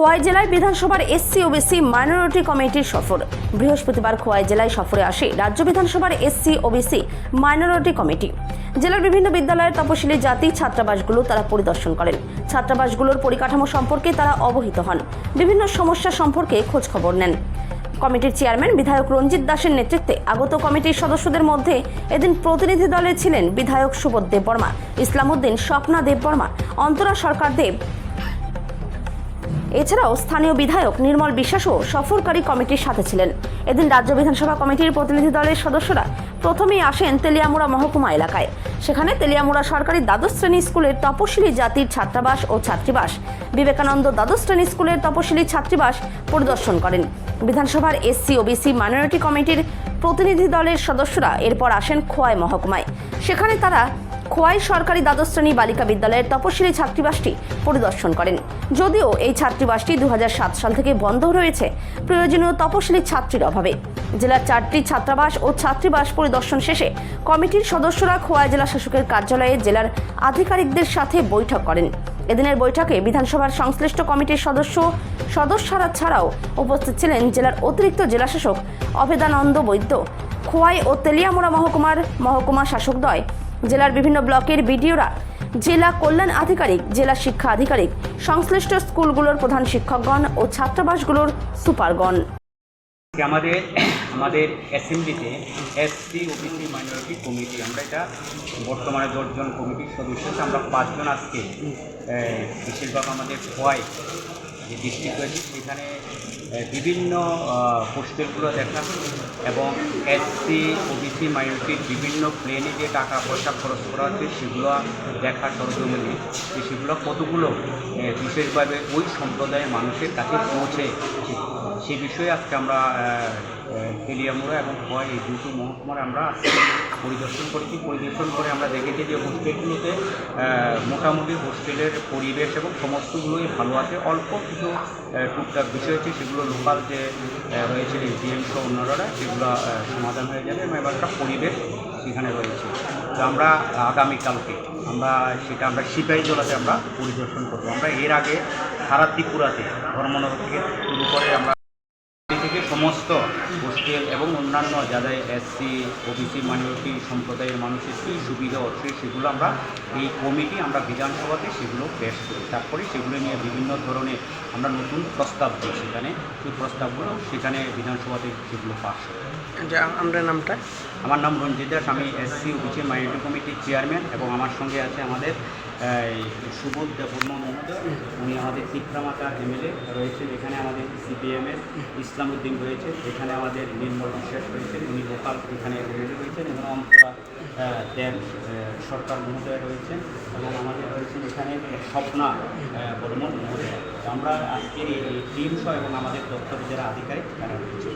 খোয়াই জেলায় বিধানসভার SC OBC minority কমিটির সফর। বৃহস্পতিবার খোয়াই জেলায় সফরে আসে রাজ্য বিধানসভার এসসি ওবিসি মাইনরিটি কমিটি। জেলার বিভিন্ন বিদ্যালয়ের তপশিলি জাতি, ছাত্রাবাসগুলো তারা পরিদর্শন করেন। ছাত্রাবাসগুলোর পরিকাঠামো সম্পর্কে তারা অবহিত হন। বিভিন্ন সমস্যা সম্পর্কে খোঁজ খবর নেন। কমিটির চেয়ারম্যান বিধায়ক রঞ্জিত দাসের নেতৃত্বে আগত কমিটির সদস্যদের মধ্যে এদিন প্রতিনিধি দলে ছিলেন বিধায়ক সুবোধ দেববর্মা, ইসলামউদ্দিন স্বপ্না দেববর্মা, অন্তরা সরকার দেব এছাড়াও স্থানীয় বিধায়ক নির্মল বিশ্বাসও সফরকারী কমিটির সাথে ছিলেন। এদিন রাজ্য বিধানসভা কমিটির প্রতিনিধি দলের সদস্যরা প্রথমেই আসেন তেলিয়ামুড়া মহকুমা এলাকায়। সেখানে তেলিয়ামুড়া সরকারি দ্বাদশ শ্রেণি স্কুলের তপশিলি জাতির ছাত্রাবাস ও ছাত্রীবাস, বিবেকানন্দ দ্বাদশ শ্রেণি স্কুলের তপশিলি ছাত্রীবাস পরিদর্শন করেন। বিধানসভার এসসি, ওবিসি, মাইনরিটি কমিটির প্রতিনিধি দলের সদস্যরা এরপর আসেন খোয়াই মহকুমায়। সেখানে তারা খোয়াই সরকারি দ্বাদশ শ্রেণি বালিকা বিদ্যালয়ের তপশিলি ছাত্রীবাসটি পরিদর্শন করেন। যদিও এই ছাত্রীবাসটি দু হাজার সাত সাল থেকে বন্ধ রয়েছে, প্রয়োজনীয় তপশিলি ছাত্রীর অভাবে। জেলার চারটি ছাত্রাবাস ও ছাত্রীবাস পরিদর্শন শেষে কমিটির সদস্যরা খোয়াই জেলা শাসকের কার্যালয়ে জেলার আধিকারিকদের সাথে বৈঠক করেন। এদিনের বৈঠকে বিধানসভার সংশ্লিষ্ট কমিটির সদস্য, সদস্যরা ছাড়াও উপস্থিত ছিলেন জেলার অতিরিক্ত জেলাশাসক অভেদানন্দ বৈদ্য, খোয়াই ও তেলিয়ামোড়া মহকুমার মহকুমা শাসকদ্বয় জেলার বিভিন্ন ব্লকের বিডিওরা জেলা কল্যাণ আধিকারিক, জেলা শিক্ষা আধিকারিক, সংশ্লিষ্ট স্কুলগুলোর প্রধান শিক্ষকগণ ও ছাত্রাবাসগুলোর সুপারগণ। আমাদের আমাদের অ্যাসেম্বলিতে এসসি ওবিসি মাইনরিটি কমিটি আমরা এটা বর্তমানে দশজন কমিটির সদস্য, আমরা পাঁচজন আজকে বেশিরভাগ আমাদের খোয়াই যে ডিস্ট্রিক্ট রয়েছে সেখানে বিভিন্ন হোস্টেলগুলো দেখা এবং এসসি ওবিসি মাইনরিটির বিভিন্ন প্লেনে যে টাকা পয়সা খরচ করা হচ্ছে, সেগুলো দেখা সরজমিনে। যে সেগুলো কতগুলো বিশেষভাবে ওই সম্প্রদায়ের মানুষের কাছে পৌঁছে সে বিষয়ে আজকে আমরা তেলিয়ামুড়া এবং খোয়াই এই দুটো মহকুমার আমরা পরিদর্শন করেছি। পরিদর্শন করে আমরা দেখেছি যে হোস্টেলগুলোতে মোটামুটি হোস্টেলের পরিবেশ এবং সমস্তগুলোই ভালো আছে। অল্প কিছু টুকটাক বিষয় আছে সেগুলো লোকাল যে রয়েছে ডিএম সহ অন্যরা, সেগুলো সমাধান হয়ে যাবে এবং একটা পরিবেশ সেখানে রয়েছে। তো আমরা আগামীকালকে আমরা সেটা আমরা সিপাহী জেলাতে আমরা পরিদর্শন করব। আমরা এর আগে সারা ত্রিপুরাতে ধর্মনগর থেকে শুরু করে আমরা সমস্ত হোস্টেল এবং অন্যান্য যাদের এসসি ওবিসি মাইনরিটি সম্প্রদায়ের মানুষের কী সুবিধা হচ্ছে সেগুলো আমরা, এই কমিটি আমরা বিধানসভাতে সেগুলো পেশ করি। তারপরে সেগুলো নিয়ে বিভিন্ন ধরনের আমরা নতুন প্রস্তাব দিই সেখানে। সেই প্রস্তাবগুলো সেখানে বিধানসভাতে সেগুলো পাশ যা আমরা নামটা? আমার নাম রঞ্জিত দাস, আমি এসসি ওবিসি মাইনরিটি কমিটির চেয়ারম্যান এবং আমার সঙ্গে আছে আমাদের সুবোধ দেববর্মা মহোদয়। উনি আমাদের চিত্রামাতা এমএলএ রয়েছেন, এখানে আমাদের সিপিএমের ইসলামউদ্দিন রয়েছে এখানে আমাদের নির্মল বিশ্বাস রয়েছেন, উনি লোকাল এখানে এমএলএ রয়েছেন এবং অন্তরা দেব সরকার মহোদয় রয়েছেন এবং আমাদের রয়েছেন এখানে স্বপ্না বর্মন মহোদয়। আমরা আজকের এই টিম সহ এবং আমাদের দপ্তরের যারা আধিকারিক, তারা রয়েছে